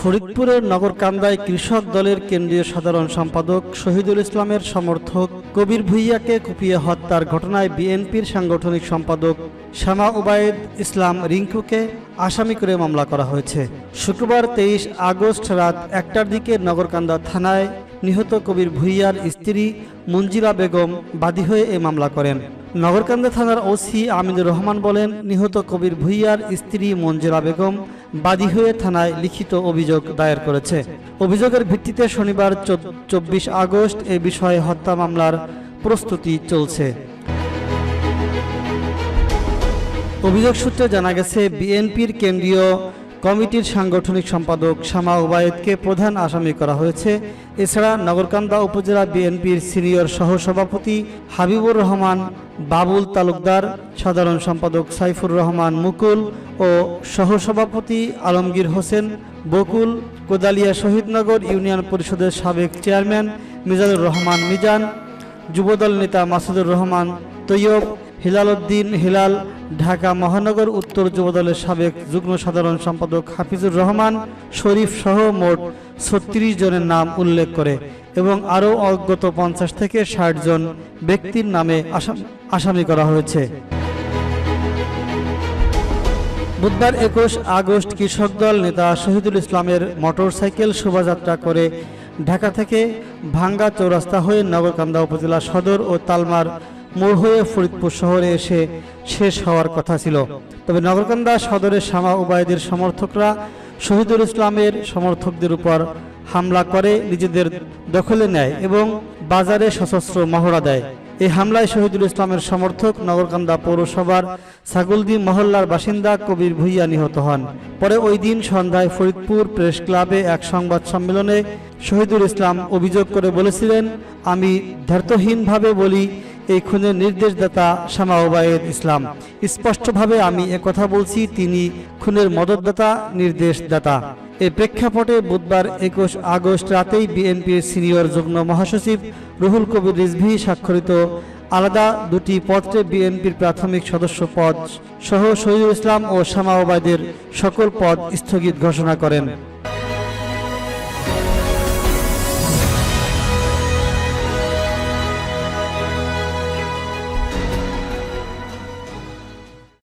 ফরিদপুরের নগরকান্দায় কৃষক দলের কেন্দ্রীয় সাধারণ সম্পাদক শহীদুল ইসলামের সমর্থক কবির ভুইয়াকে কুপিয়ে হত্যার ঘটনায় বিএনপির সাংগঠনিক সম্পাদক শ্যামা উবায়েদ ইসলাম রিঙ্কুকে আসামি করে মামলা করা হয়েছে। শুক্রবার তেইশ আগস্ট রাত একটার দিকে নগরকান্দা থানায় নিহত কবির ভুইয়ার স্ত্রী মঞ্জিরা বেগম বাদী হয়ে এ মামলা করেন। নগরকান্দা থানার ওসি আমিনুর রহমান বলেন, নিহত কবির ভুইয়ার স্ত্রী মঞ্জিরা বেগম বাদী হয়ে থানায় লিখিত অভিযোগ দায়ের করেছে। অভিযোগের ভিত্তিতে শনিবার চব্বিশ আগস্ট এ বিষয়ে হত্যা মামলার প্রস্তুতি চলছে। অভিযোগ সূত্রে জানা গেছে, বিএনপির কেন্দ্রীয় কমিটির সাংগঠনিক সম্পাদক শামা ওবায়েদকে প্রধান আসামি করা হয়েছে। এছাড়া নগরকান্দা উপজেলা বিএনপির সিনিয়র সহসভাপতি হাবিবুর রহমান, বাবুল তালুকদার, সাধারণ সম্পাদক সাইফুর রহমান মুকুল ও সহসভাপতি আলমগীর হোসেন, বকুল, কোদালিয়া শহীদনগর ইউনিয়ন পরিষদের সাবেক চেয়ারম্যান মিজানুর রহমান মিজান, যুবদল নেতা মাসুদুর রহমান, তৈয়ব হিলাল উদ্দিন হিলাল ঢাকা মহানগর উত্তর যুবদলের সাবেক যুগ্ম সাধারণ সম্পাদক হাফিজুর রহমান শরীফ সহ মোট ছত্রিশ জনের নাম উল্লেখ করে এবং আরও অজ্ঞত পঞ্চাশ থেকে ষাট জন ব্যক্তির নামে আসাম- করা হয়েছে। বুধবার একুশ আগস্ট কৃষক দল নেতা শহীদুল ইসলামের মোটরসাইকেল শোভাযাত্রা করে ঢাকা থেকে ভাঙ্গা চৌরাস্তা হয়ে নগরকান্দা উপজেলা সদর ও তালমার মোড় হয়ে ফরিদপুর শহরে এসে শেষ হওয়ার কথা ছিল। তবে নগরকান্দা সদরের শামা উবায়দের সমর্থকরা শহীদুল ইসলামের সমর্থকদের উপর হামলা করে নিজেদের দখলে নেয় এবং বাজারে সশস্ত্র মহড়া দেয়। এই হামলায় শহীদুল ইসলামের সমর্থক নগরকান্দা পৌরসভার ছাগলদি মহল্লার বাসিন্দা কবির ভুইয়া নিহত হন। পরে ওই দিন সন্ধ্যায় ফরিদপুর প্রেস ক্লাবে এক সংবাদ সম্মেলনে শহীদুল ইসলাম অভিযোগ করে বলেছিলেন, আমি ধ্যার্তহীনভাবে বলি এই খুনের নির্দেশদাতা শামা ওবায়েদ ইসলাম। স্পষ্টভাবে আমি একথা বলছি, তিনি খুনের মদতদাতা, নির্দেশদাতা। এই প্রেক্ষাপটে বুধবার একুশ আগস্ট রাতেই বিএনপির সিনিয়র যুগ্ম মহাসচিব রুহুল কবির রিজভি স্বাক্ষরিত আলাদা দুটি পত্রে বিএনপির প্রাথমিক সদস্য পদ সহ শহীদুল ইসলাম ও শামা ওবায়দের সকল পদ স্থগিত ঘোষণা করেন।